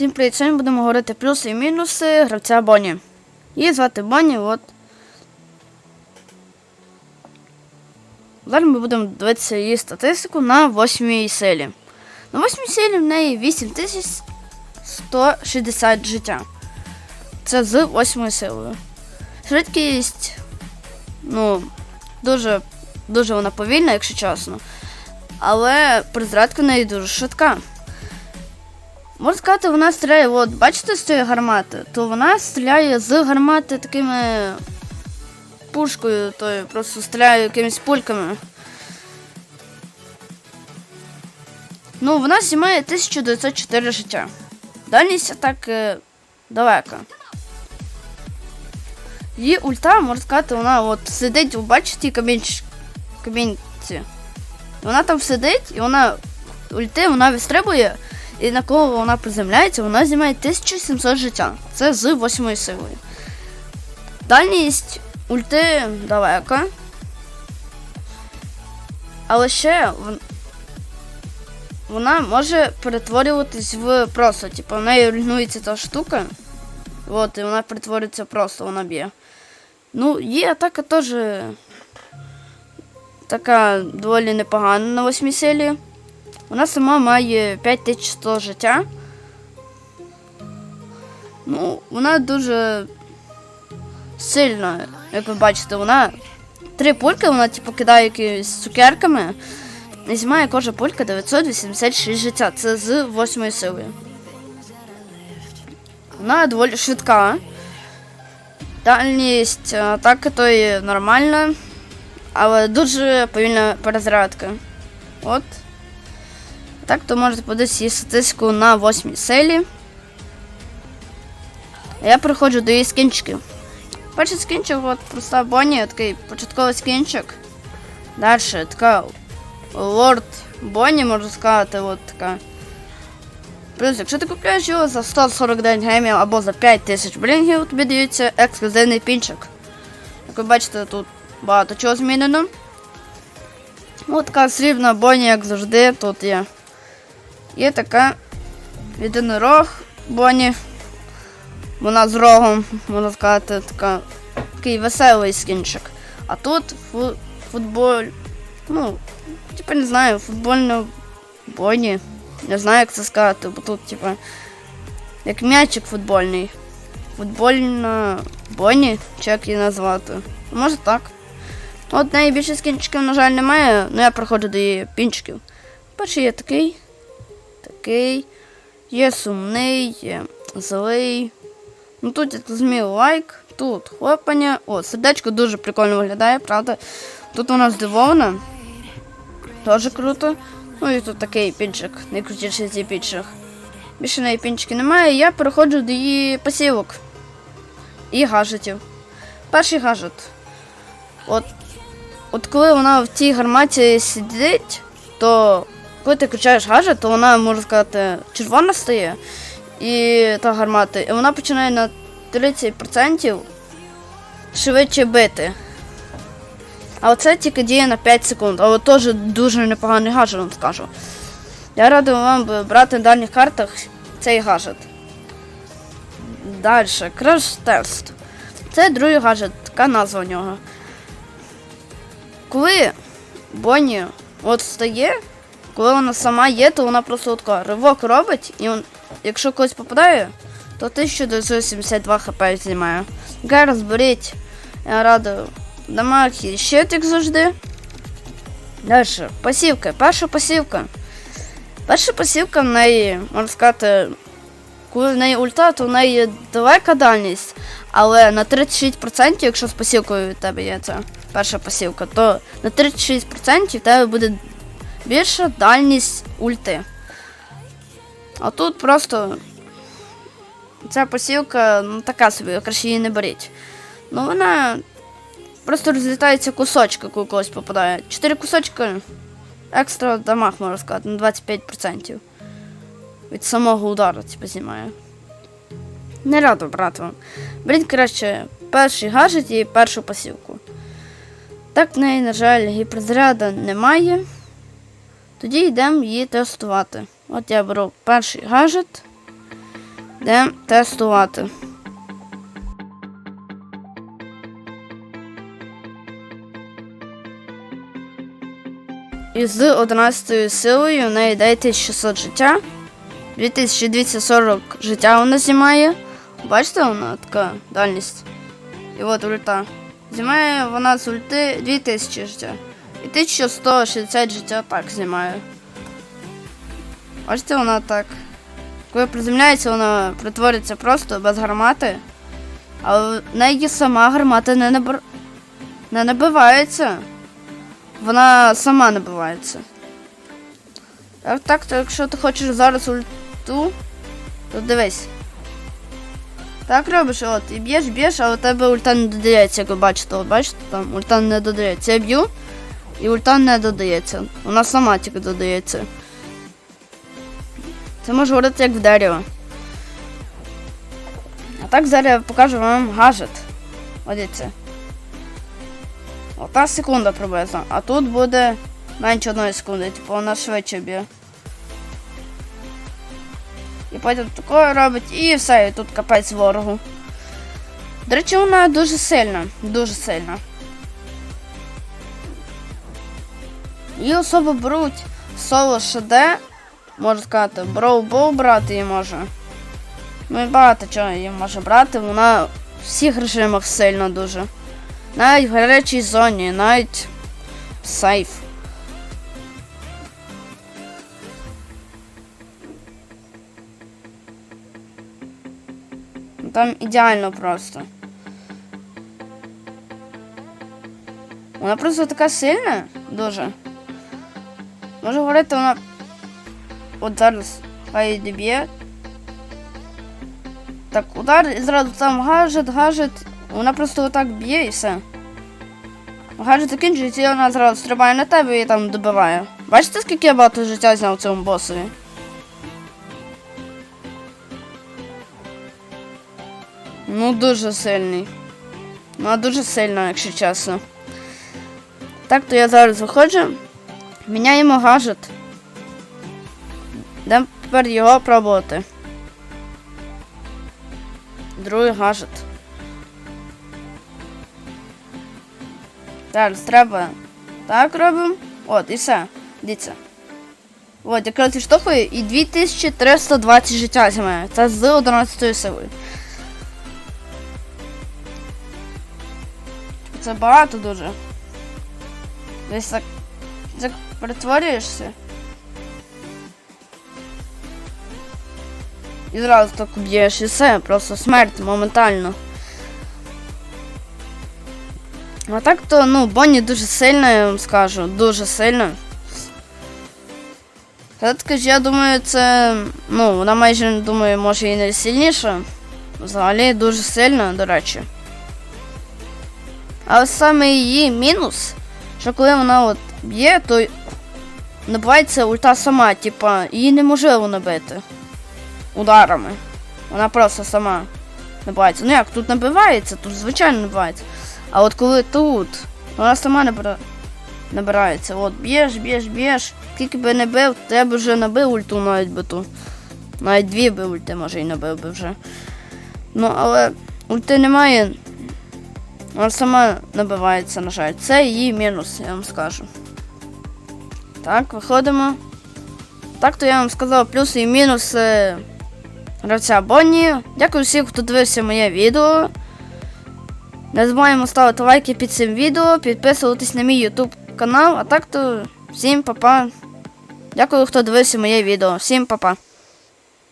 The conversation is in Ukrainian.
Всім привіт! Сьогодні будемо говорити плюси і мінуси гравця Бонні. Її звати Бонні, от. Зараз ми будемо дивитися її статистику на 8 силі. На 8 силі в неї 8160 життя. Це з 8 силою. Швидкість, ну, дуже, дуже вона повільна, якщо чесно. Але призрадка в неї дуже швидка. Можна сказати, вона стріляє, от бачите з цієї гармати, то вона стріляє з гармати такими пушкою, то просто стріляє якимись пульками. Ну, вона знімає 1904 життя. Дальність атаки далека. Її ульта, можна сказати, вона от сидить, ви бачите, камінці. Вона там сидить, і вона ульти, вона вистрибує. І на кого вона приземляється, вона знімає 1700 життя. Це з 8 силою. Дальність ульти далека. Але ще вон- вона може перетворюватись в просто. Типу, в неї руйнується та штука. От, і вона перетворюється просто, вона б'є. Ну, її атака теж така доволі непогана на 8 силі. Вона сама має 5100 життя. Ну, вона дуже сильна, як ви бачите, вона три пульки, вона типу кидає якимись цукерками. І знімає кожна пулька 986 життя. Це з 8 силою. Вона доволі швидка. Дальність атаки то є нормальна, але дуже повільна перезарядка. От. Так, то можете подивитися її статистику на 8 селі. Я приходжу до її скінчиків. Перший скінчик, от проста Бонні, такий початковий скінчик. Далі така Лорд Бонні, можна сказати, от така. Плюс, якщо ти купляєш його за 149 гемів або за 5000 блінгів, тобі дається ексклюзивний пінчик. Як ви бачите, тут багато чого змінено. Ось така срібна Бонні, як завжди, тут є. Є така єдинорог Бонні. Вона з рогом, можна сказати, така, такий веселий скінчик. А тут фу, футболь. Ну, типа не знаю, футбольна Бонні. Не знаю, як це сказати, бо тут, типа, як м'ячик футбольний. Футбольна Бонні, чи як її назвати. Може так. От найбільше скінчиків, на жаль, немає, але я проходжу до її пінчиків. Перший є такий такий. Є сумний, є злий. Ну тут, як зрозумів, лайк, тут хлопання. О, сердечко дуже прикольно виглядає, правда? Тут вона здивована. Теж круто. Ну і тут такий пінчик, найкрутіший з пінчик. Більше неї пінчики немає, я переходжу до її посівок і гаджетів. Перший гаджет. От, от коли вона в цій гарматі сидить, то коли ти включаєш гаджет, то вона, можна сказати, червона стає і та гармата, і вона починає на 30% швидше бити. А оце тільки діє на 5 секунд, але теж дуже непоганий гаджет, вам скажу. Я радий вам брати на дальніх картах цей гаджет. Далі, краш тест. Це другий гаджет, така назва у нього. Коли Бонні от стає, коли вона сама є, то вона просто така ривок робить, і он, якщо когось попадає, то 1972 хп знімає. Гай розберіть, я рада. Дамаг і щит, як завжди. Далі, пасівка. Перша пасівка. Перша пасівка в неї, можна сказати, коли в неї ульта, то в неї далека дальність, але на 36%, якщо з пасівкою від тебе є ця перша пасівка, то на 36% в тебе буде більша дальність ульти. А тут просто ця посілка, ну така собі, краще її не беріть. Ну вона просто розлітається кусочки, коли когось попадає. Чотири кусочки екстра дамаг, можна сказати, на 25%. Від самого удару, типу, знімає. Не радо брати вам. Краще перший гаджет і першу пасівку. Так в неї, на жаль, гіперзаряду немає. Тоді йдемо її тестувати. От я беру перший гаджет. Йдемо тестувати. І з 11 силою в неї йде 1600 життя. 2240 життя вона знімає. Бачите, вона така дальність. І от ульта. Знімає вона з ульти 2000 життя. І 1160 життя так знімає. Бачите, вона так. Коли приземляється, вона притвориться просто без гармати. Але в неї сама гармата не, набр... не набивається. Вона сама набивається. Так, так, то якщо ти хочеш зараз ульту, то дивись. Так робиш, от, і б'єш, б'єш, а у тебе ульта не додається, як ви бачите, от бачите, там ульта не додається. Я б'ю, і ульта не додається. Вона сама тільки додається. Це може говорити як в дерево. А так зараз я покажу вам гаджет. Дивіться. Ота секунда приблизно. А тут буде менше одної секунди, типу вона швидше б'є. І потім такое робить і все, і тут капець ворогу. До речі, вона дуже сильна, дуже сильна. Її особо беруть соло ШД, можна сказати, броу-боу брати її може. Ну і багато чого її може брати, вона в всіх режимах сильна дуже. Навіть в гарячій зоні, навіть сейф. Там ідеально просто. Вона просто така сильна, дуже. Можу говорити, вона. От зараз хай доб'є. Так, удар і зразу там гаджет, гаджет. Вона просто отак б'є і все. Гаджет закінчується, і вона зразу стрибає на тебе і там добиває. Бачите, скільки я багато життя зняв цьому босові? Ну, дуже сильний. Вона дуже сильна, якщо чесно. Так, то я зараз виходжу. Міняємо гаджет. Йдемо тепер його пробувати. Другий гаджет. Зараз треба. Так робимо. От, і все. Дивіться. От, якраз відштовхую і 2320 життя займає. Це з 11 силою. Це багато дуже. Десь так. Перетворюєшся. І зразу так б'єш і все, просто смерть моментально. А так то, ну, Бонні дуже сильна, я вам скажу, дуже сильна. Все-таки ж я думаю, це. Ну, вона майже думаю, може і не сильніша. Взагалі дуже сильна, до речі. Але саме її мінус, що коли вона от б'є, то набивається ульта сама, типа, її неможливо набити ударами. Вона просто сама набивається. Ну як, тут набивається, тут звичайно набивається. А от коли тут, вона сама набира... набирається. От б'єш, б'єш, б'єш. Скільки би не бив, я б вже набив ульту навіть би ту. Навіть дві би ульти, може, і набив би вже. Ну, але ульти немає. Вона сама набивається, на жаль. Це її мінус, я вам скажу. Так, виходимо. Так, то я вам сказав плюси і мінуси гравця Бонні. Дякую всім, хто дивився моє відео. Не забуваємо ставити лайки під цим відео, підписуватись на мій YouTube канал, а так то всім па-па. Дякую, хто дивився моє відео. Всім па-па.